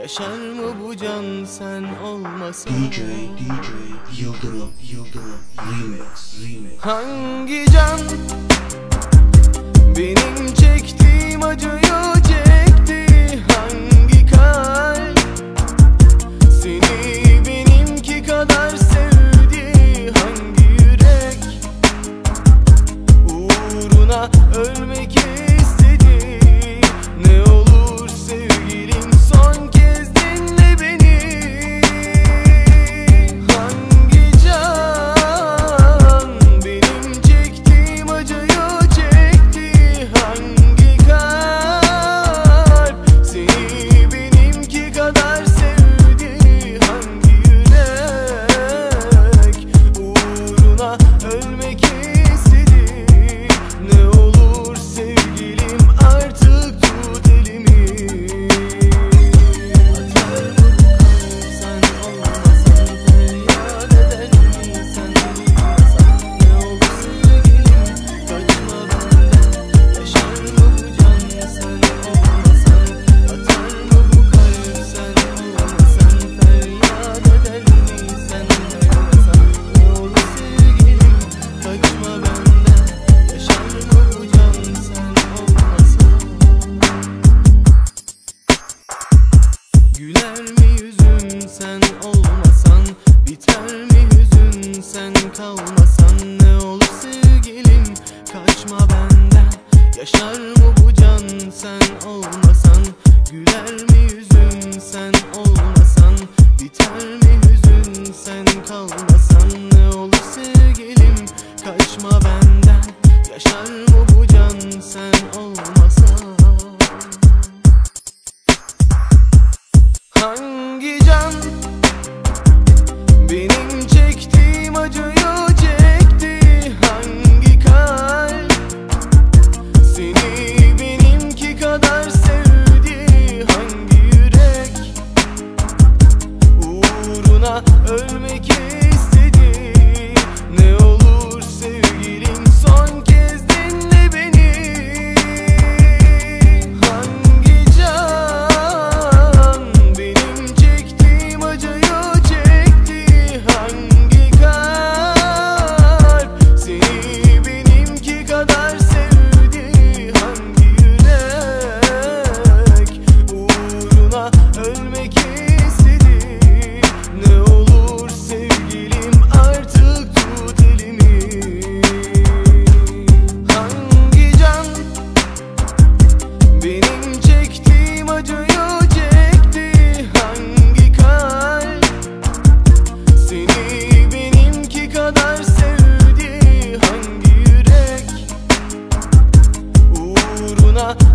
Yaşar mı bu can sen olmasan? DJ DJ Yıldırım Yıldırım Remix Remix. Hangi can? Benim çektiğim acıyı çekti. Hangi kalp? Seni benimki kadar sevdi. Hangi yürek? Uğruna ölmek kalmasan Ne olur sevgilim? Kaçma benden. Yaşar mı bu can sen olmasan? Güler mi yüzün sen olmasan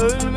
Öl